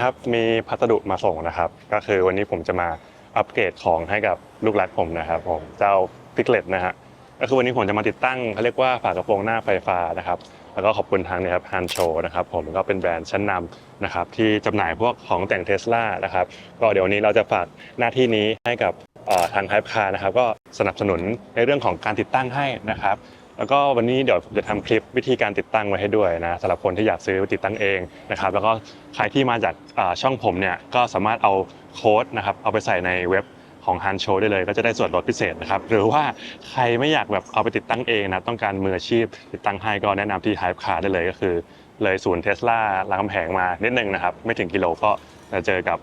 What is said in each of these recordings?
ครับมีพัสดุมาส่งนะครับ ก็คือวันนี้ผมจะมาอัปเกรดของให้กับลูกรักผมนะครับผมเจ้าพิกเลตนะฮะก็คือวันนี้ผมจะมาติดตั้งเขาเรียกว่าฝากระโปรงหน้าไฟฟ้านะครับแล้วก็ขอบคุณทางนี่ครับฮันโชนะครับผมก็เป็นแบรนด์ชั้นนำนะครับที่จำหน่ายพวกของแต่งเทสลานะครับก็เดี๋ยววันนี้เราจะฝากหน้าที่นี้ให้กับทางไฮป์คาร์นะครับก็สนับสนุนในเรื่องของการติดตั้งให้นะครับ แล้วก็วันนี้เดี๋ยวผมจะทำคลิปวิธีการติดตั้งไว้ให้ด้วยนะสำหรับคนที่อยากซื้อติดตั้งเองนะครับแล้วก็ใครที่มาจากช่องผมเนี่ยก็สามารถเอาโค้ดนะครับเอาไปใส่ในเว็บของ Han Show ได้เลยก็จะได้ส่วนลดพิเศษนะครับหรือว่าใครไม่อยากแบบเอาไปติดตั้งเองนะต้องการมืออาชีพ ติดตั้งให้ก็แนะนำที่ Hype Car ได้เลยก็คือ เลยศูนย์เทสลารามคำแหงมานิดนึงนะครับไม่ถึงกิโลก็จะเจอกับ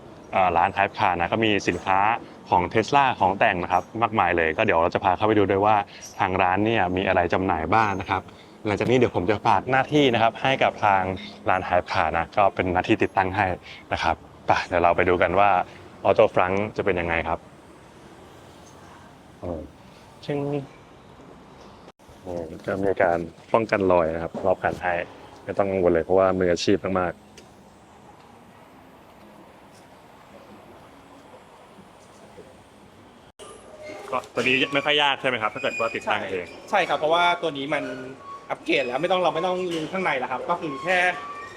ร้าน Hype Car นะก็มีสินค้า ของเทสลาของแต่งนะครับมากมายเลย ก็เดี๋ยวเราจะพาเข้าไปดูด้วยว่าทางร้านเนี่ยมีอะไรจำหน่ายบ้างนะครับ หลังจากนี้เดี๋ยวผมจะฝากหน้าที่นะครับ ให้กับทางร้านไฮป์คานะก็เป็นหน้าที่ติดตั้งให้นะครับไปเดี๋ยวเราไปดูกันว่าออโต้ฟรังจะเป็นยังไงครับอืมชึงอืมก็มีการป้องกันรอยนะครับ รอบคันให้ไม่ต้องกังวลเลยเพราะว่ามืออาชีพมากๆ ก็ตัวนี้ไม่ค่อยยากใช่ไหมครับ ถ้าเกิดว่าติดตั้งเอง ใช่ครับเพราะว่าตัวนี้มันอัปเกรดแล้วไม่ต้องเราไม่ต้องยิงข้างในแล้วครับ ก็คือแค่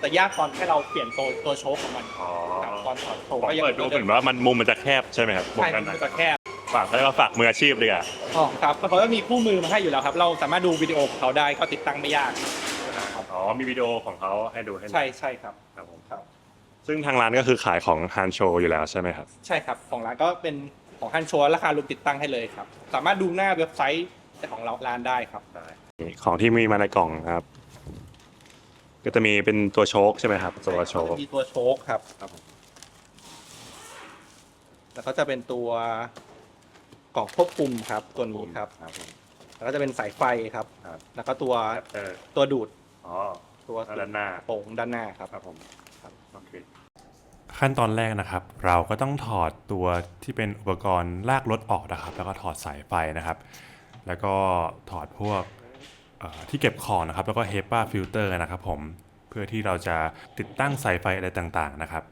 แต่ยากตอนแค่เราเปลี่ยนตัวตัวโชคของมันอ๋อครับตอนถอดโชผมคก็ยังเปิดดูเหมือนว่ามันมุมมันจะแคบใช่ไหมครับมุมใช่ด้านมันในจะแคบฝากแล้วก็ฝากมืออาชีพดีกว่าอ๋อครับเพราะว่ามีคู่มือมาให้อยู่แล้วครับ เราสามารถดูวิดีโอของเขาได้ก็ติดตั้งไม่ยากอ๋อมีวิดีโอของเขาให้ดูให้ดูใช่ใช่ครับครับผมครับ ซึ่งทางร้านก็คือขายของฮานโชอยู่แล้วใช่ไหมครับ ใช่ครับของร้านก็เป็น ของฮันโชว์ราคารวมติดตั้งให้เลยครับ สามารถดูหน้าเว็บไซต์ของเราร้านได้ครับ ของที่มีมาในกล่องนะครับ ก็จะมีเป็นตัวโชคใช่ไหมครับตัวโชคมีตัวโชคครับครับผมแล้วก็จะเป็นตัวกล่องควบคุมครับตัวนี้ครับครับผมแล้วก็จะเป็นสายไฟครับครับแล้วก็ตัวเออตัวดูดอ๋อตัวด้านหน้าโป่งด้านหน้าครับครับผมครับโอเค ขั้นตอนแรกนะครับ เราก็ต้องถอดตัวที่เป็นอุปกรณ์ลากรถออกนะครับ แล้วก็ถอดสายไฟนะครับ แล้วก็ถอดพวกที่เก็บของนะครับ แล้วก็เฮปาฟิลเตอร์นะครับผมเพื่อที่เราจะติดตั้งสายไฟอะไรต่างๆนะครับ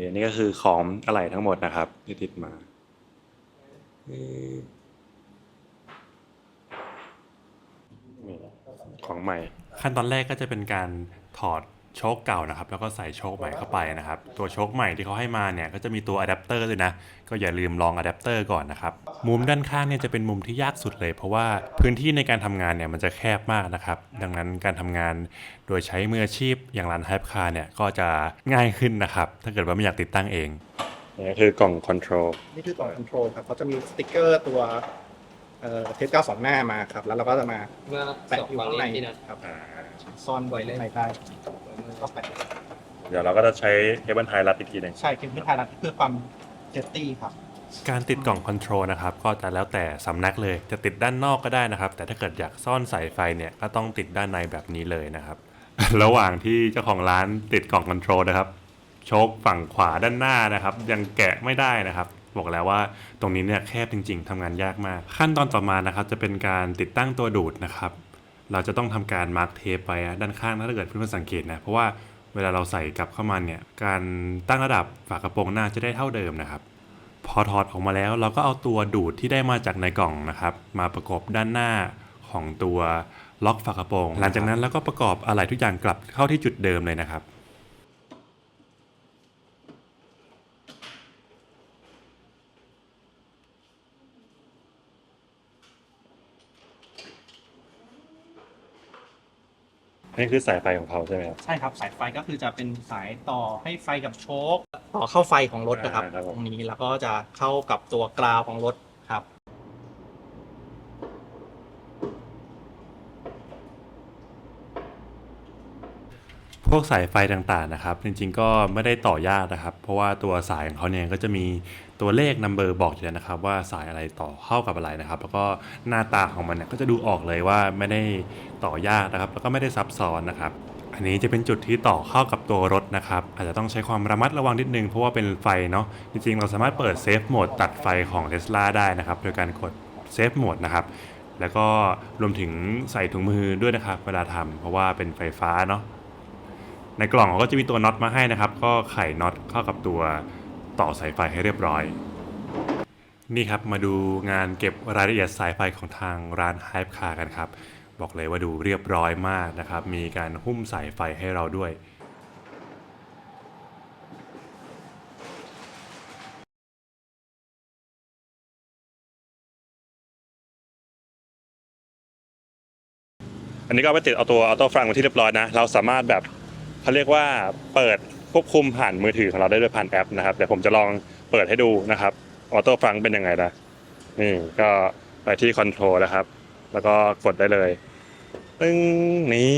นี่ก็คือของอะไรทั้งหมดนะครับที่ติดมานี่ของใหม่ ขั้นตอนแรกก็จะเป็นการถอด โชคเก่านะครับ แล้วก็ใส่โชคใหม่เข้าไปนะครับ ตัวโชคใหม่ที่เขาให้มาเนี่ยก็จะมีตัวอะแดปเตอร์ด้วยนะ ก็อย่าลืมลองอะแดปเตอร์ก่อนนะครับ มุมด้านข้างเนี่ยจะเป็นมุมที่ยากสุดเลย เพราะว่าพื้นที่ในการทำงานเนี่ยมันจะแคบมากนะครับ ดังนั้นการทำงานโดยใช้มืออาชีพอย่างร้านไฮป์คาร์เนี่ยก็จะง่ายขึ้นนะครับ ถ้าเกิดว่าไม่อยากติดตั้งเองนี่ก็คือกล่องคอนโทรลนี่คือกล่องคอนโทรลครับเขาจะมีสติ๊กเกอร์ตัวเอ่อเทสเก้าสองหน้ามาครับ แล้วเราก็จะมาเมื่อแปะสองอยู่ฝั่งข้างในนี้ที่นั่นครับซ่อนไว้ในได้ ก็แปะเดี๋ยวเราก็จะใช้เคเบิลไทยรัดอีกทีหนึ่งใช่คือไม่ทายรัดเพื่อความเซฟตี้ครับ การติดกล่องคอนโทรลนะครับก็จะแล้วแต่สำนักเลยจะติดด้านนอกก็ได้นะครับ แต่ถ้าเกิดอยากซ่อนสายไฟเนี่ยก็ต้องติดด้านในแบบนี้เลยนะครับ ระหว่างที่เจ้าของร้านติดกล่องคอนโทรลนะครับโชคฝั่งขวาด้านหน้านะครับ ยังแกะไม่ได้นะครับ บอกแล้วว่าตรงนี้เนี่ยแคบจริง ๆทำงานยากมาก ขั้นตอนต่อมานะครับ จะเป็นการติดตั้งตัวดูดนะครับ เราจะต้องทำการมาร์กเทปไปด้านข้างถ้าเกิดเพื่อนๆสังเกตนะ เพราะว่าเวลาเราใส่กลับเข้ามาเนี่ยการตั้งระดับฝากระโปรงหน้าจะได้เท่าเดิมนะครับ พอถอดออกมาแล้วเราก็เอาตัวดูดที่ได้มาจากในกล่องนะครับ มาประกบด้านหน้าของตัวล็อกฝากระโปรง หลังจากนั้นเราก็ประกอบอะไรทุกอย่างกลับเข้าที่จุดเดิมเลยนะครับ นี่คือสายไฟของเขาใช่ไหมครับใช่ครับสายไฟก็คือจะเป็นสายต่อให้ไฟกับโชคต่อเข้าไฟของรถนะครับอ่าครับผมตรงนี้แล้วก็จะเข้ากับตัวกราวของรถครับ พวกสายไฟต่างๆนะครับ จริงๆก็ไม่ได้ต่อยากนะครับ เพราะว่าตัวสายของเขาเนี่ยก็จะมีตัวเลขนัมเบอร์บอกอยู่แล้วนะครับ ว่าสายอะไรต่อเข้ากับอะไรนะครับ แล้วก็หน้าตาของมันเนี่ยก็จะดูออกเลยว่าไม่ได้ต่อยากนะครับ แล้วก็ไม่ได้ซับซ้อนนะครับ อันนี้จะเป็นจุดที่ต่อเข้ากับตัวรถนะครับ อาจจะต้องใช้ความระมัดระวังนิดนึง เพราะว่าเป็นไฟเนาะจริงๆ เราสามารถเปิดเซฟโหมดตัดไฟของ Tesla ได้นะครับโดยการกดเซฟโหมดนะครับแล้วก็รวมถึงใส่ถุงมือด้วยนะครับ เวลาทำเพราะว่าเป็นไฟฟ้าเนาะ ในกล่องเขาก็จะมีตัวน็อตมาให้นะครับ ก็ไขน็อตเข้ากับตัวต่อสายไฟให้เรียบร้อย นี่ครับมาดูงานเก็บรายละเอียดสายไฟของทางร้าน Hype Car กันครับ บอกเลยว่าดูเรียบร้อยมากนะครับ มีการหุ้มสายไฟให้เราด้วยอันนี้ก็ไปติดเอาตัวออโต้ฟรังมาที่เรียบร้อยนะ เราสามารถแบบ เขาเรียกว่าเปิดควบคุมผ่านมือถือของเราได้ด้วยผ่านแอปนะครับเดี๋ยวผมจะลองเปิดให้ดูนะครับออโต้ฟังเป็นยังไงนะนี่ก็ไปที่คอนโทรลนะครับ แล้วก็กดได้เลยตึ้งนี่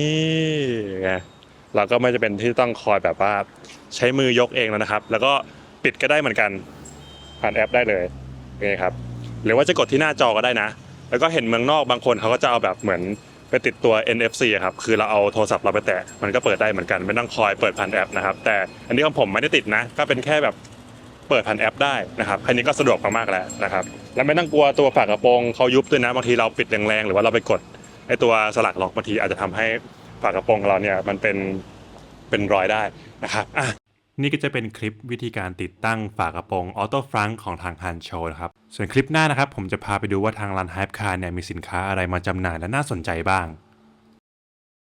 ไงเราก็ไม่จะเป็นที่ต้องคอยแบบว่าใช้มือยกเองแล้วนะครับ แล้วก็ปิดก็ได้เหมือนกันผ่านแอปได้เลยนี่ครับ หรือว่าจะกดที่หน้าจอก็ได้นะ แล้วก็เห็นเมืองนอกบางคนเขาก็จะเอาแบบเหมือน ไปติดตัว NFC อะครับ คือเราเอาโทรศัพท์เราไปแตะ มันก็เปิดได้เหมือนกัน ไม่ต้องคอยเปิดผ่านแอปนะครับ แต่อันนี้ของผมไม่ได้ติดนะ ก็เป็นแค่แบบเปิดผ่านแอปได้นะครับแค่นี้ก็สะดวกมากๆแล้วนะครับ แล้วไม่ต้องกลัวตัวฝากระโปรงเขายุบด้วยนะ บางทีเราปิดแรงๆ หรือว่าเราไปกดไอตัวสลักล็อกบางทีอาจจะทำให้ฝากระโปรงของเราเนี่ยมันเป็นเป็นรอยได้นะครับอะนี่ก็จะเป็นคลิปวิธีการติดตั้งฝากระโปรงออโต้ฟรังของทางฮันโชนะครับ ส่วนคลิปหน้านะครับ ผมจะพาไปดูว่าทางร้าน Hype Car เนี่ยมีสินค้าอะไรมาจำหน่ายและน่าสนใจบ้าง